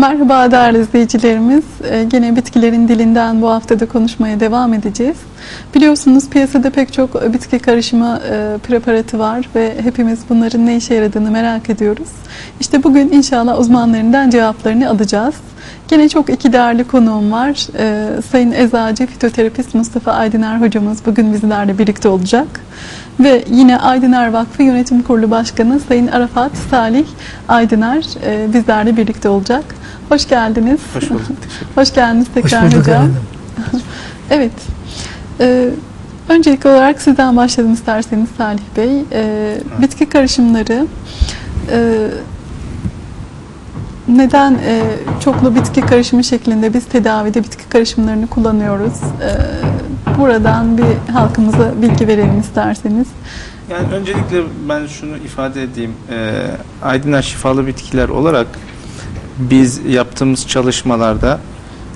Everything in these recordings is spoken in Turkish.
Merhaba değerli izleyicilerimiz. Ee, Gene bitkilerin dilinden bu haftada konuşmaya devam edeceğiz. Biliyorsunuz piyasada pek çok bitki karışımı e, preparatı var ve hepimiz bunların ne işe yaradığını merak ediyoruz. İşte bugün inşallah uzmanlarından cevaplarını alacağız. Gene çok iki değerli konuğum var. Ee, Sayın Eczacı Fitoterapist Mustafa Aydıner hocamız bugün bizlerle birlikte olacak. Ve yine Aydıner Vakfı Yönetim Kurulu Başkanı Sayın Arafat Salih Aydıner e, bizlerle birlikte olacak. Hoş geldiniz. Hoş bulduk. Hoş geldiniz tekrar Hoş bulduk hocam. efendim. Evet. Ee, öncelikli olarak sizden başlayalım isterseniz Salih Bey. Ee, bitki karışımları e, neden e, çoklu bitki karışımı şeklinde biz tedavide bitki karışımlarını kullanıyoruz? Ee, buradan bir halkımıza bilgi verelim isterseniz. Yani öncelikle ben şunu ifade edeyim. Ee, Aydınlar şifalı bitkiler olarak biz yaptığımız çalışmalarda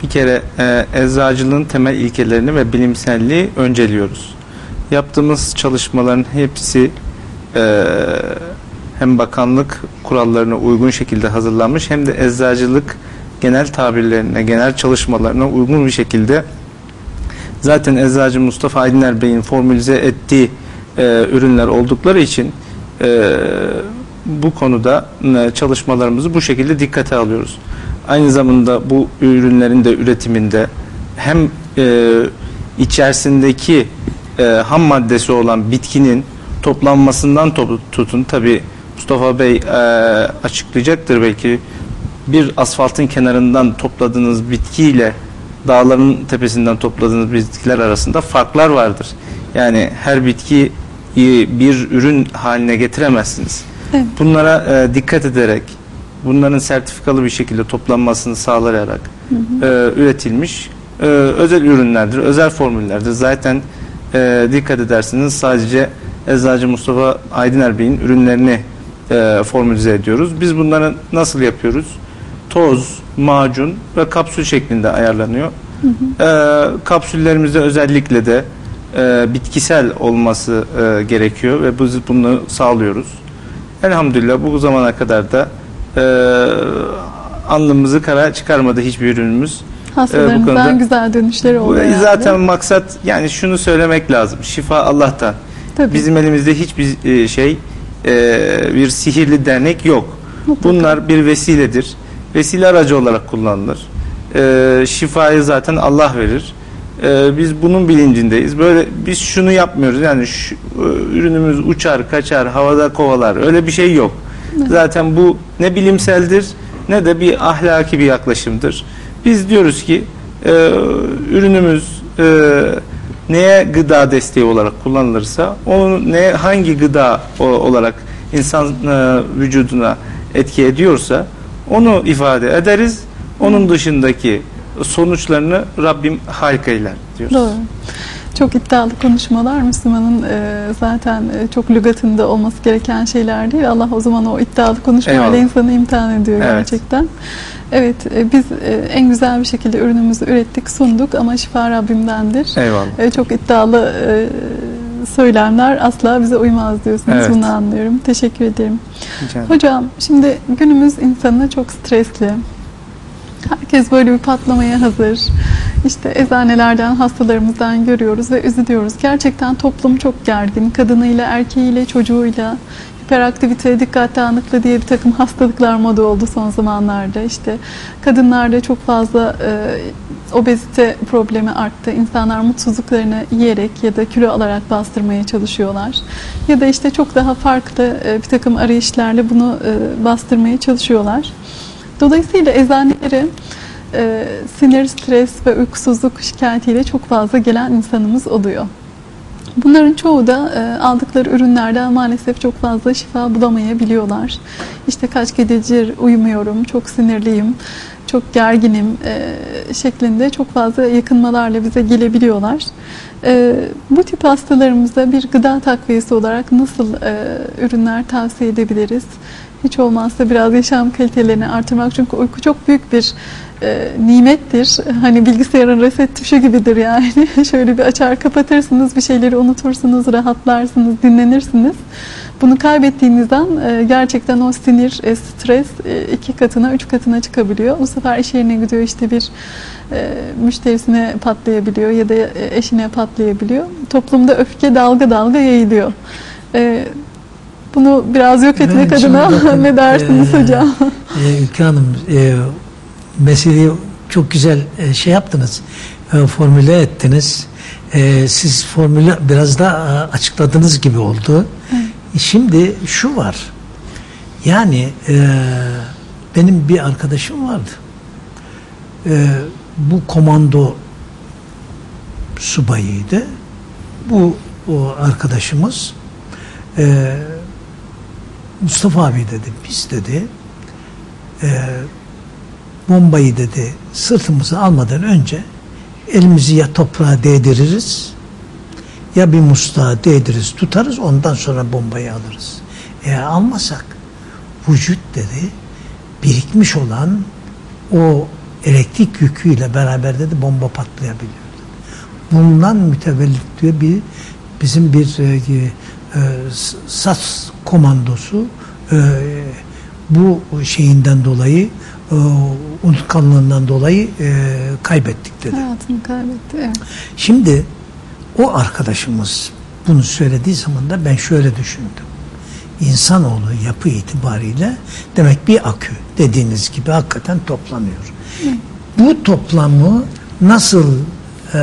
bir kere e, eczacılığın temel ilkelerini ve bilimselliği önceliyoruz. Yaptığımız çalışmaların hepsi e, hem bakanlık kurallarına uygun şekilde hazırlanmış hem de eczacılık genel tabirlerine, genel çalışmalarına uygun bir şekilde zaten eczacı Mustafa Aydiner Bey'in formülize ettiği e, ürünler oldukları için e, bu konuda e, çalışmalarımızı bu şekilde dikkate alıyoruz. Aynı zamanda bu ürünlerin de üretiminde hem e, içerisindeki e, ham maddesi olan bitkinin toplanmasından to- tutun tabi Mustafa Bey e, açıklayacaktır belki bir asfaltın kenarından topladığınız bitkiyle dağların tepesinden topladığınız bitkiler arasında farklar vardır. Yani her bitkiyi bir ürün haline getiremezsiniz. Evet. Bunlara e, dikkat ederek, bunların sertifikalı bir şekilde toplanmasını sağlayarak e, üretilmiş e, özel ürünlerdir, özel formüllerdir. Zaten e, dikkat edersiniz sadece Eczacı Mustafa Aydıner Bey'in ürünlerini e, formülize ediyoruz. Biz bunları nasıl yapıyoruz? Toz, macun ve kapsül şeklinde ayarlanıyor. E, kapsüllerimizde özellikle de e, bitkisel olması e, gerekiyor ve biz bunu sağlıyoruz. Elhamdülillah bu zamana kadar da e, alnımızı kara çıkarmadı hiçbir ürünümüz. Hastalarınızdan konuda- güzel dönüşler Bu oldu herhalde. zaten maksat yani şunu söylemek lazım. Şifa Allah'tan. Tabii. Bizim elimizde hiçbir e, şey e, bir sihirli dernek yok. Mutlaka. Bunlar bir vesiledir. Vesile aracı olarak kullanılır. E, şifayı zaten Allah verir. E, biz bunun bilincindeyiz. Böyle biz şunu yapmıyoruz. Yani şu, e, ürünümüz uçar, kaçar, havada kovalar. Öyle bir şey yok. Zaten bu ne bilimseldir ne de bir ahlaki bir yaklaşımdır. Biz diyoruz ki e, ürünümüz e, neye gıda desteği olarak kullanılırsa onu ne hangi gıda olarak insan e, vücuduna etki ediyorsa onu ifade ederiz. Onun dışındaki sonuçlarını Rabbim halk eyler diyoruz. Doğru. Çok iddialı konuşmalar Müslümanın e, zaten e, çok lügatında olması gereken şeyler değil. Allah o zaman o iddialı konuşmalarla Eyvallah. insanı imtihan ediyor Evet. gerçekten. Evet e, biz e, en güzel bir şekilde ürünümüzü ürettik, sunduk ama şifa Rabbimdendir. Eyvallah. E, çok iddialı e, söylemler asla bize uymaz diyorsunuz. Evet. Bunu anlıyorum. Teşekkür ederim. Rica. Hocam şimdi günümüz insanı çok stresli. Herkes böyle bir patlamaya hazır. İşte eczanelerden, hastalarımızdan görüyoruz ve üzülüyoruz. Gerçekten toplum çok gergin. Kadınıyla, erkeğiyle, çocuğuyla, hiperaktivite, dikkat dağınıklığı diye bir takım hastalıklar moda oldu son zamanlarda. İşte kadınlarda çok fazla e, obezite problemi arttı. İnsanlar mutsuzluklarını yiyerek ya da kilo alarak bastırmaya çalışıyorlar. Ya da işte çok daha farklı e, bir takım arayışlarla bunu e, bastırmaya çalışıyorlar. Dolayısıyla eczanelere e, sinir, stres ve uykusuzluk şikayetiyle çok fazla gelen insanımız oluyor. Bunların çoğu da e, aldıkları ürünlerden maalesef çok fazla şifa bulamayabiliyorlar. İşte kaç gecedir uyumuyorum, çok sinirliyim, çok gerginim e, şeklinde çok fazla yakınmalarla bize gelebiliyorlar. E, bu tip hastalarımıza bir gıda takviyesi olarak nasıl ürünler tavsiye edebiliriz? Hiç olmazsa biraz yaşam kalitelerini artırmak. Çünkü uyku çok büyük bir e, nimettir. Hani bilgisayarın reset tuşu gibidir yani. Şöyle bir açar kapatırsınız, bir şeyleri unutursunuz, rahatlarsınız, dinlenirsiniz. Bunu kaybettiğinizden e, gerçekten o sinir, e, stres e, iki katına, üç katına çıkabiliyor. Bu sefer iş yerine gidiyor işte bir e, müşterisine patlayabiliyor ya da e, eşine patlayabiliyor. Toplumda öfke dalga dalga yayılıyor. E, bunu biraz yok etmek Evet, şimdi adına bakın, ne dersiniz e, hocam? Ee, Ülke Hanım e, meseleyi çok güzel e, şey yaptınız. E, formüle ettiniz. E, siz formülü biraz da e, açıkladığınız gibi oldu. E, Şimdi şu var. Yani e, benim bir arkadaşım vardı. E, bu komando subayıydı. Bu o arkadaşımız e, Mustafa abi dedi biz dedi e, bombayı dedi sırtımıza almadan önce elimizi ya toprağa değdiririz ya bir musluğa değdiririz tutarız ondan sonra bombayı alırız. Eğer almasak vücut dedi birikmiş olan o elektrik yüküyle beraber dedi bomba patlayabiliyor. Bundan mütevellit diyor bir bizim bir e, e, SAS komandosu e, bu şeyinden dolayı e, unutkanlığından dolayı e, kaybettik dedi. Hayatını kaybetti. Evet. Şimdi o arkadaşımız bunu söylediği zaman da ben şöyle düşündüm. İnsanoğlu yapı itibariyle demek bir akü dediğiniz gibi hakikaten toplanıyor. Bu toplamı nasıl e,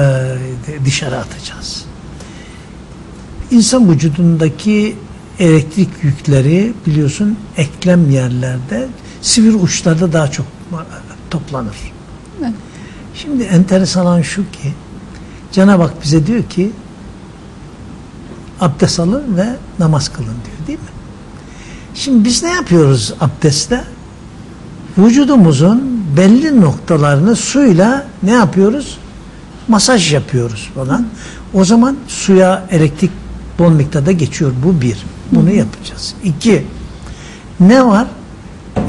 dışarı atacağız? İnsan vücudundaki elektrik yükleri biliyorsun eklem yerlerde sivri uçlarda daha çok toplanır. Evet. Şimdi enteresan olan şu ki Cenab-ı Hak bize diyor ki abdest alın ve namaz kılın diyor değil mi? Şimdi biz ne yapıyoruz abdestte? Vücudumuzun belli noktalarını suyla ne yapıyoruz? Masaj yapıyoruz falan. O zaman suya elektrik bol miktarda geçiyor. Bu bir. Bunu yapacağız. İki. Ne var?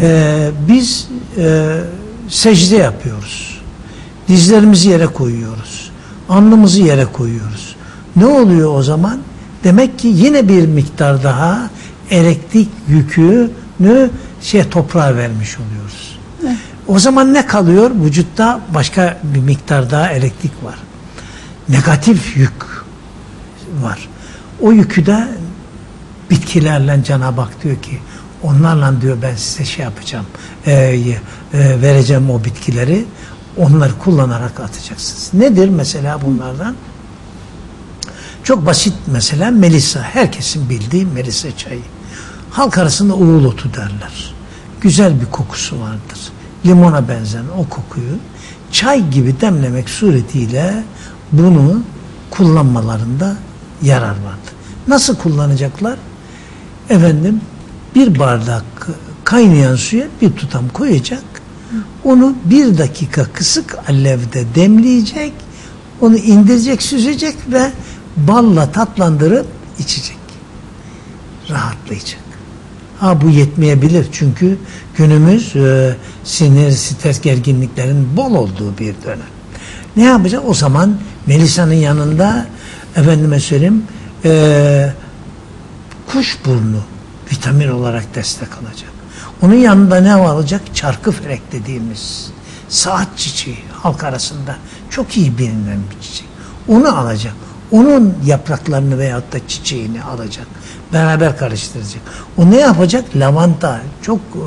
Ee, biz e, secde yapıyoruz. Dizlerimizi yere koyuyoruz. Alnımızı yere koyuyoruz. Ne oluyor o zaman? Demek ki yine bir miktar daha elektrik yükünü şey toprağa vermiş oluyoruz. Evet. O zaman ne kalıyor? Vücutta başka bir miktar daha elektrik var. Negatif yük var. O yükü de bitkilerle Cenab-ı Hak diyor ki onlarla diyor ben size şey yapacağım e, e, vereceğim o bitkileri onları kullanarak atacaksınız. Nedir mesela bunlardan? Çok basit mesela Melisa. Herkesin bildiği Melisa çayı. Halk arasında uğul otu derler. Güzel bir kokusu vardır. Limona benzeyen o kokuyu çay gibi demlemek suretiyle bunu kullanmalarında yarar vardır. Nasıl kullanacaklar? Efendim bir bardak kaynayan suya bir tutam koyacak. Onu bir dakika kısık alevde demleyecek. Onu indirecek, süzecek ve balla tatlandırıp içecek. Rahatlayacak. Ha bu yetmeyebilir çünkü günümüz e, sinir, stres, gerginliklerin bol olduğu bir dönem. Ne yapacak? O zaman Melisa'nın yanında efendime söyleyeyim e, kuşburnu vitamin olarak destek alacak. Onun yanında ne alacak? Çarkı felek dediğimiz saat çiçeği halk arasında çok iyi bilinen bir çiçek. Onu alacak. Onun yapraklarını veyahut da çiçeğini alacak. Beraber karıştıracak. O ne yapacak? Lavanta. Çok e,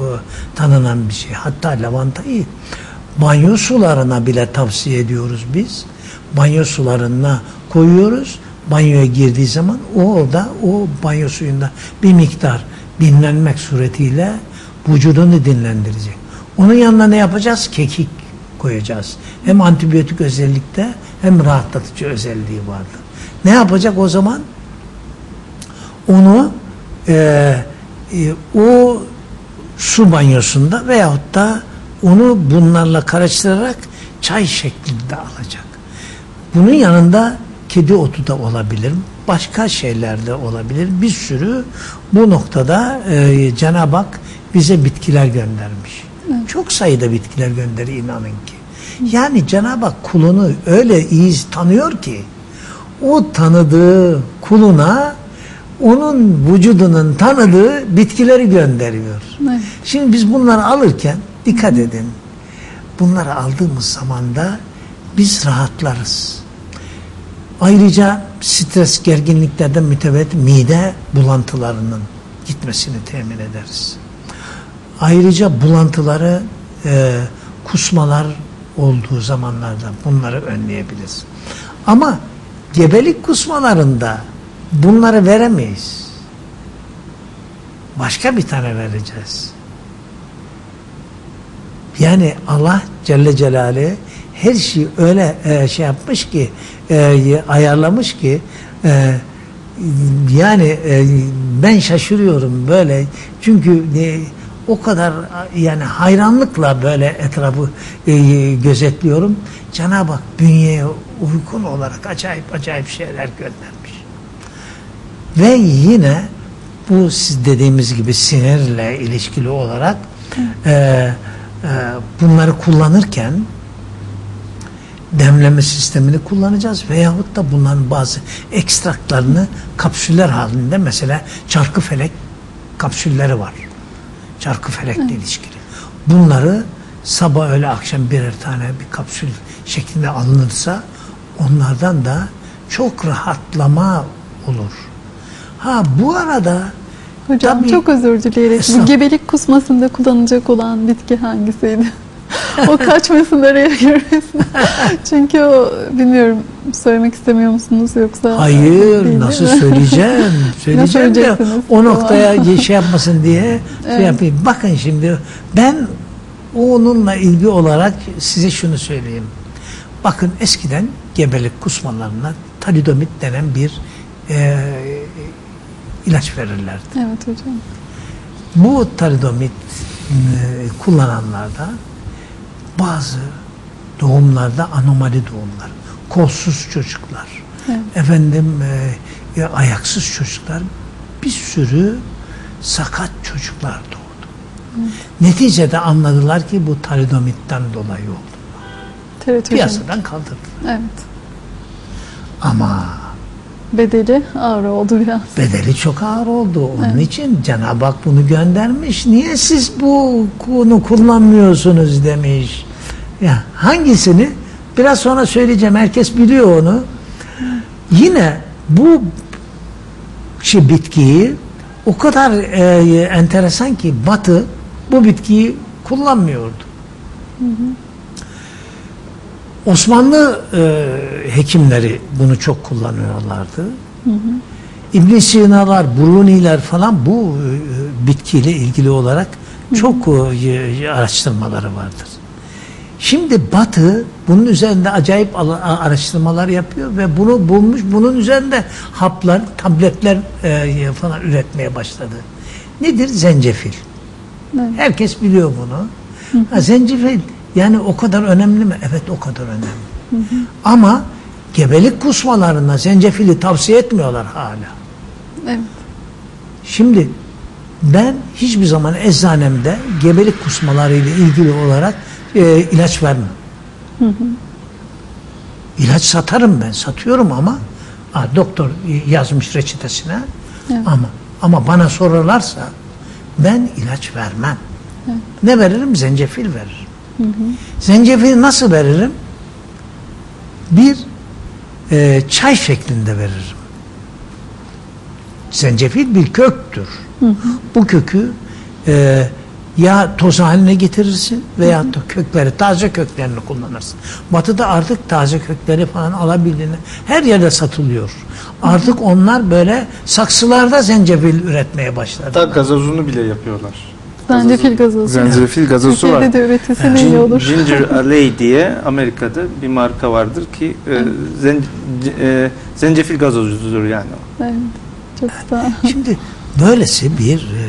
tanınan bir şey. Hatta lavantayı banyo sularına bile tavsiye ediyoruz biz. Banyo sularına koyuyoruz. Banyoya girdiği zaman o orada o banyo suyunda bir miktar dinlenmek suretiyle vücudunu dinlendirecek. Onun yanına ne yapacağız? Kekik koyacağız. Hem antibiyotik özellikte hem rahatlatıcı özelliği vardır. Ne yapacak o zaman? Onu e, e, o su banyosunda veyahut da onu bunlarla karıştırarak çay şeklinde alacak. Bunun yanında kedi otu da olabilir. Başka şeyler de olabilir. Bir sürü bu noktada e, Cenab-ı Hak bize bitkiler göndermiş. Çok sayıda bitkiler gönderiyor inanın ki. Yani Cenab-ı Hak kulunu öyle iyi tanıyor ki o tanıdığı kuluna onun vücudunun tanıdığı bitkileri gönderiyor. Evet. Şimdi biz bunları alırken dikkat edin. Bunları aldığımız zaman da biz rahatlarız. Ayrıca stres gerginliklerden mütevellit mide bulantılarının gitmesini temin ederiz. Ayrıca bulantıları e, kusmalar olduğu zamanlarda bunları önleyebiliriz. Ama gebelik kusmalarında bunları veremeyiz. Başka bir tane vereceğiz. Yani Allah Celle Celaluhu her şeyi öyle e, şey yapmış ki e, ayarlamış ki e, yani e, ben şaşırıyorum böyle çünkü e, o kadar yani hayranlıkla böyle etrafı e, gözetliyorum. Cenab-ı Hak bünyeye uygun olarak acayip acayip şeyler göndermiş. Ve yine bu siz dediğimiz gibi sinirle ilişkili olarak e, e, bunları kullanırken demleme sistemini kullanacağız veyahut da bunların bazı ekstraklarını kapsüller halinde mesela çarkı felek kapsülleri var. Çarkı felekle ilişkili. Bunları sabah öğle akşam birer tane bir kapsül şeklinde alınırsa onlardan da çok rahatlama olur. Ha bu arada Hocam tabii- çok özür dileyerek gebelik kusmasında kullanılacak olan bitki hangisiydi? O kaçmasın araya girmesin. Çünkü o bilmiyorum söylemek istemiyor musunuz yoksa? Hayır Değil, nasıl değil söyleyeceğim söyleyeceğim de o noktaya şey yapmasın diye şey Evet. yapayım. Bakın şimdi ben onunla ilgili olarak size şunu söyleyeyim. Bakın eskiden gebelik kusmalarına talidomit denen bir e, ilaç verirlerdi. Evet hocam. Bu talidomit e, kullananlarda bazı doğumlarda anomali doğumlar, kolsuz çocuklar, Evet. efendim e, ya ayaksız çocuklar, bir sürü sakat çocuklar doğdu. Neticede anladılar ki bu talidomitten dolayı oldu. Evet. Piyasadan kaldırdı. Evet. Ama Bedeli ağır oldu biraz. bedeli çok ağır oldu. Onun için Cenab-ı Hak bunu göndermiş. Niye siz bu konu kullanmıyorsunuz demiş. Ya hangisini? Biraz sonra söyleyeceğim. Herkes biliyor onu. Yine bu şey bitkiyi o kadar e, enteresan ki Batı bu bitkiyi kullanmıyordu. Osmanlı e, hekimleri bunu çok kullanıyorlardı. İbn Sina'lar, Bruni'ler falan bu e, bitkiyle ilgili olarak çok e, araştırmaları vardır. Şimdi Batı bunun üzerinde acayip ala- araştırmalar yapıyor ve bunu bulmuş, bunun üzerinde haplar, tabletler e, falan üretmeye başladı. Nedir? Zencefil. Evet. Herkes biliyor bunu. Ha, zencefil yani o kadar önemli mi? Evet o kadar önemli. Ama gebelik kusmalarında zencefili tavsiye etmiyorlar hala. Evet. Şimdi ben hiçbir zaman eczanemde gebelik kusmalarıyla ilgili olarak e, ilaç vermem. İlaç satarım ben, satıyorum ama ha, doktor yazmış reçetesine Evet. ama ama bana sorarlarsa ben ilaç vermem. Ne veririm? Zencefil veririm. Zencefili nasıl veririm? Bir e, çay şeklinde veririm. Zencefil bir köktür. Bu kökü e, ya toz haline getirirsin veya da kökleri, taze köklerini kullanırsın. Batı'da artık taze kökleri falan alabildiğini her yerde satılıyor. Artık onlar böyle saksılarda zencefil üretmeye başladı. Hatta gazozunu bile yapıyorlar. Zencefil gazozu. Zencefil gazozu var. Türkiye'de de üretilse ne iyi olur. Ginger Ale diye Amerika'da bir marka vardır ki e, zen- e, zencefil gazozudur yani. Evet. Çok güzel. Şimdi böylesi bir e,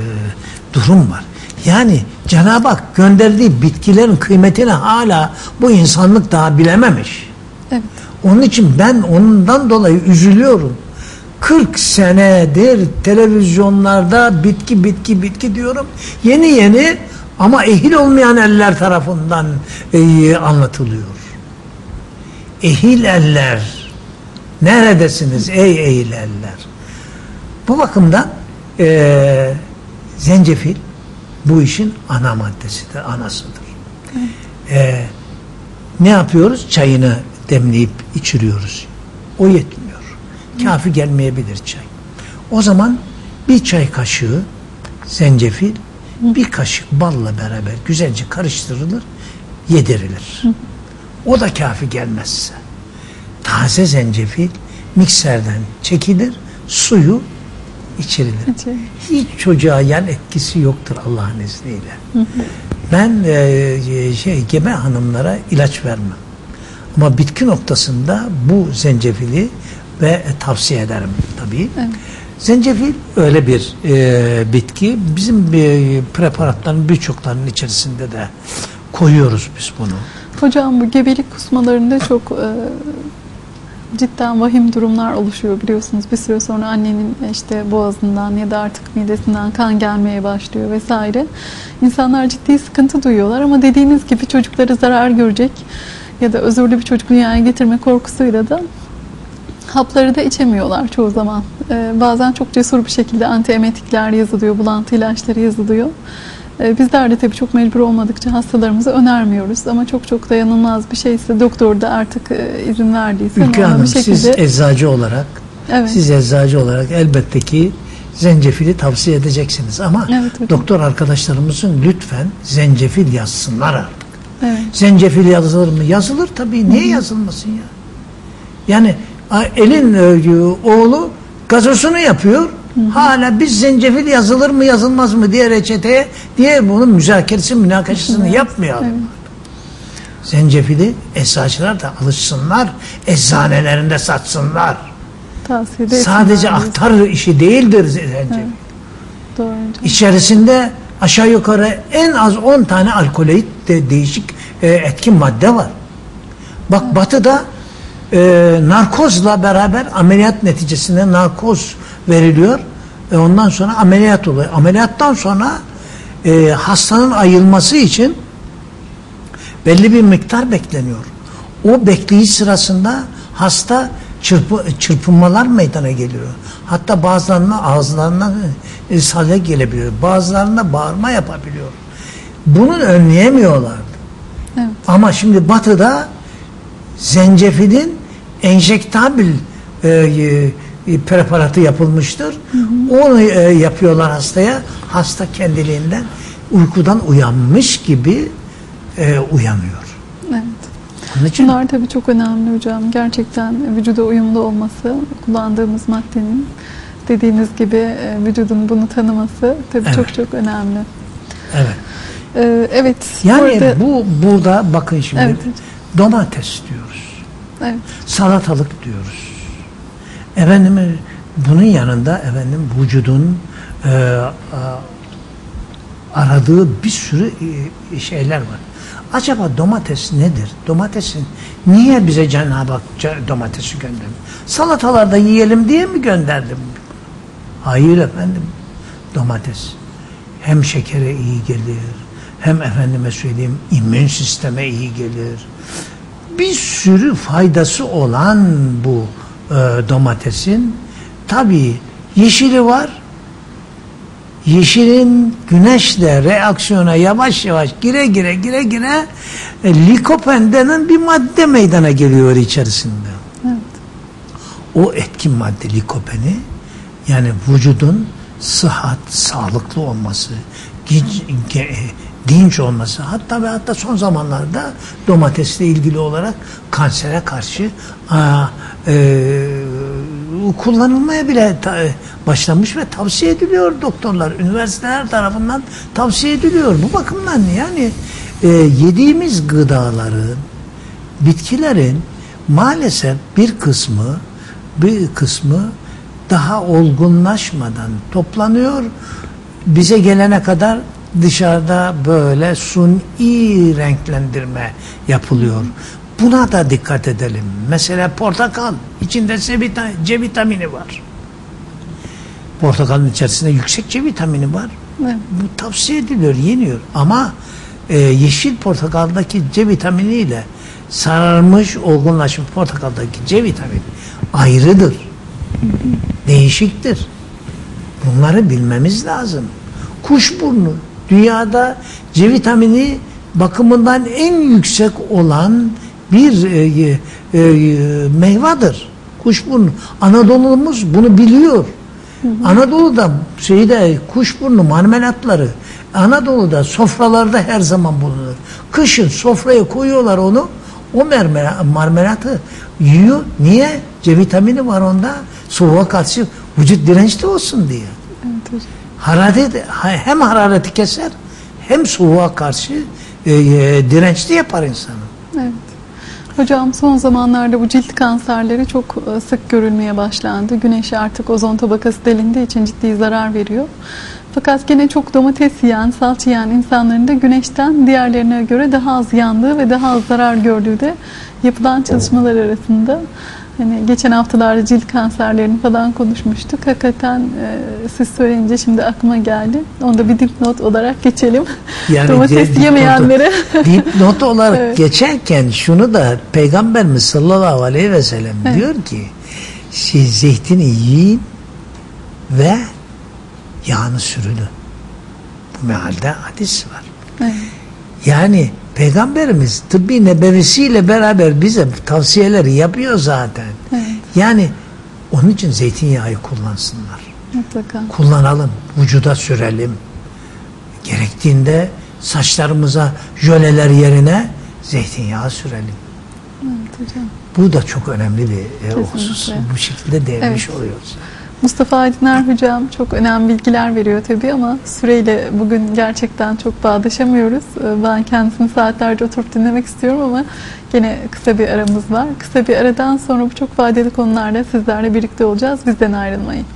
durum var. Yani Cenab-ı Hak gönderdiği bitkilerin kıymetini hala bu insanlık daha bilememiş. Evet. Onun için ben ondan dolayı üzülüyorum. 40 senedir televizyonlarda bitki bitki bitki diyorum. Yeni yeni ama ehil olmayan eller tarafından e, anlatılıyor. Ehil eller. Neredesiniz ey ehil eller? Bu bakımdan e, zencefil bu işin ana maddesidir, anasıdır. E, ne yapıyoruz? Çayını demleyip içiriyoruz. O yetmiyor. Kafi gelmeyebilir çay. O zaman bir çay kaşığı zencefil bir kaşık balla beraber güzelce karıştırılır, yedirilir. O da kafi gelmezse taze zencefil mikserden çekilir, suyu içirilir. İçerilir. Hiç çocuğa yan etkisi yoktur Allah'ın izniyle. Ben e, şey gebe hanımlara ilaç vermem. Ama bitki noktasında bu zencefili ve e, tavsiye ederim tabii. Evet. Zencefil öyle bir e, bitki. Bizim bir preparatların birçoklarının içerisinde de koyuyoruz biz bunu. Hocam bu gebelik kusmalarında çok e, cidden vahim durumlar oluşuyor biliyorsunuz. Bir süre sonra annenin işte boğazından ya da artık midesinden kan gelmeye başlıyor vesaire. İnsanlar ciddi sıkıntı duyuyorlar ama dediğiniz gibi çocukları zarar görecek ya da özürlü bir çocuk dünyaya getirme korkusuyla da hapları da içemiyorlar çoğu zaman. Ee, bazen çok cesur bir şekilde antiemetikler yazılıyor, bulantı ilaçları yazılıyor. Ee, bizler de tabii çok mecbur olmadıkça hastalarımıza önermiyoruz. Ama çok çok dayanılmaz bir şeyse doktor da artık e, izin verdiyse Ülke Hanım bir şekilde... siz eczacı olarak evet. siz eczacı olarak elbette ki zencefili tavsiye edeceksiniz ama Evet hocam. doktor arkadaşlarımızın lütfen zencefil yazsınlar artık. evet. Zencefil yazılır mı? Yazılır tabii. Niye yazılmasın ya? Yani elin e, oğlu gazosunu yapıyor. Hala biz zencefil yazılır mı yazılmaz mı diye reçeteye diye bunun müzakeresi münakaşasını yapmayalım. Evet. Zencefili eczacılar da alışsınlar. Eczanelerinde satsınlar. Tavsiye de Sadece aktar işi değildir zencefil. Doğru hocam. İçerisinde aşağı yukarı en az 10 tane alkoloid de değişik e, etkin madde var. Bak batıda e, narkozla beraber ameliyat neticesinde narkoz veriliyor. E, ondan sonra ameliyat oluyor. Ameliyattan sonra e, hastanın ayılması için belli bir miktar bekleniyor. O bekleyiş sırasında hasta çırpı, çırpınmalar meydana geliyor. Hatta bazılarına ağızlarına e, salya gelebiliyor. Bazılarına bağırma yapabiliyor. Bunun önleyemiyorlardı. Evet. Ama şimdi batıda zencefilin enjektabil e, e, preparatı yapılmıştır. Onu e, yapıyorlar hastaya. Hasta kendiliğinden uykudan uyanmış gibi e, uyanıyor. Evet. Onun için Bunlar tabii çok önemli hocam. Gerçekten vücuda uyumlu olması, kullandığımız maddenin dediğiniz gibi e, vücudun bunu tanıması tabii Evet. çok çok önemli. evet. Ee, evet. Yani burada- bu burada bakın şimdi Evet domates diyoruz. Evet. salatalık diyoruz. Efendim bunun yanında efendim vücudun e, a- aradığı bir sürü e, şeyler var. Acaba domates nedir? Domatesin niye bize Cenab-ı Hak domatesi gönderdi? Salatalarda yiyelim diye mi gönderdim? Hayır efendim. Domates hem şekere iyi gelir, hem efendime söyleyeyim immün sisteme iyi gelir. Bir sürü faydası olan bu e, domatesin tabii yeşili var. Yeşilin güneşle reaksiyona yavaş yavaş gire gire gire gire e, likopen denen bir madde meydana geliyor içerisinde Evet. o etkin madde likopeni yani vücudun sıhhat, sağlıklı olması, dinç, olması hatta ve hatta son zamanlarda domatesle ilgili olarak kansere karşı aa, e, kullanılmaya bile ta- başlamış ve tavsiye ediliyor doktorlar, üniversiteler tarafından tavsiye ediliyor. Bu bakımdan yani e, yediğimiz gıdaların bitkilerin maalesef bir kısmı bir kısmı daha olgunlaşmadan toplanıyor. Bize gelene kadar dışarıda böyle suni renklendirme yapılıyor. Buna da dikkat edelim. Mesela portakal içinde C, vita- C vitamini var. Portakalın içerisinde yüksek C vitamini var. Evet. Bu tavsiye ediliyor, yeniyor. Ama e, yeşil portakaldaki C vitaminiyle sararmış, olgunlaşmış portakaldaki C vitamini ayrıdır. Değişiktir. Bunları bilmemiz lazım. Kuşburnu dünyada C vitamini bakımından en yüksek olan bir e, e, e, meyvedir. Kuşburnu. Anadolu'muz bunu biliyor. Anadolu'da şeyde kuşburnu marmelatları Anadolu'da sofralarda her zaman bulunur. Kışın sofraya koyuyorlar onu. O marmela- marmelatı yiyor. Niye? C vitamini var onda. Soğuğa karşı vücut dirençli olsun diye. Evet hocam. Hararet hem harareti keser hem soğuğa karşı e, e, dirençli yapar insanı. Evet. Hocam son zamanlarda bu cilt kanserleri çok e, sık görülmeye başlandı. Güneş artık ozon tabakası delindiği için ciddi zarar veriyor. Fakat gene çok domates yiyen, salça yiyen insanların da güneşten diğerlerine göre daha az yandığı ve daha az zarar gördüğü de yapılan çalışmalar arasında. Hani geçen haftalarda cilt kanserlerini falan konuşmuştuk. Hakikaten e, siz söyleyince şimdi aklıma geldi. Onu da bir dipnot olarak geçelim. Yani Domates yemeyenlere Dipnot olarak Evet. geçerken şunu da Peygamberimiz sallallahu aleyhi ve sellem Evet. diyor ki siz zeytini yiyin ve yağını sürünün. Bu mealde hadis var. Evet. Yani Peygamberimiz tıbbi nebevisiyle beraber bize tavsiyeleri yapıyor zaten. Evet. Yani onun için zeytinyağı kullansınlar. mutlaka. Kullanalım, vücuda sürelim. Gerektiğinde saçlarımıza jöleler yerine zeytinyağı sürelim. Evet hocam. Bu da çok önemli bir e, husus. Bu şekilde değinmiş Evet. oluyoruz. Mustafa Aydınlar hocam çok önemli bilgiler veriyor tabii ama süreyle bugün gerçekten çok bağdaşamıyoruz. Ee, Ben kendisini saatlerce oturup dinlemek istiyorum ama gene kısa bir aramız var. Kısa bir aradan sonra bu çok faydalı konularda sizlerle birlikte olacağız. Bizden ayrılmayın.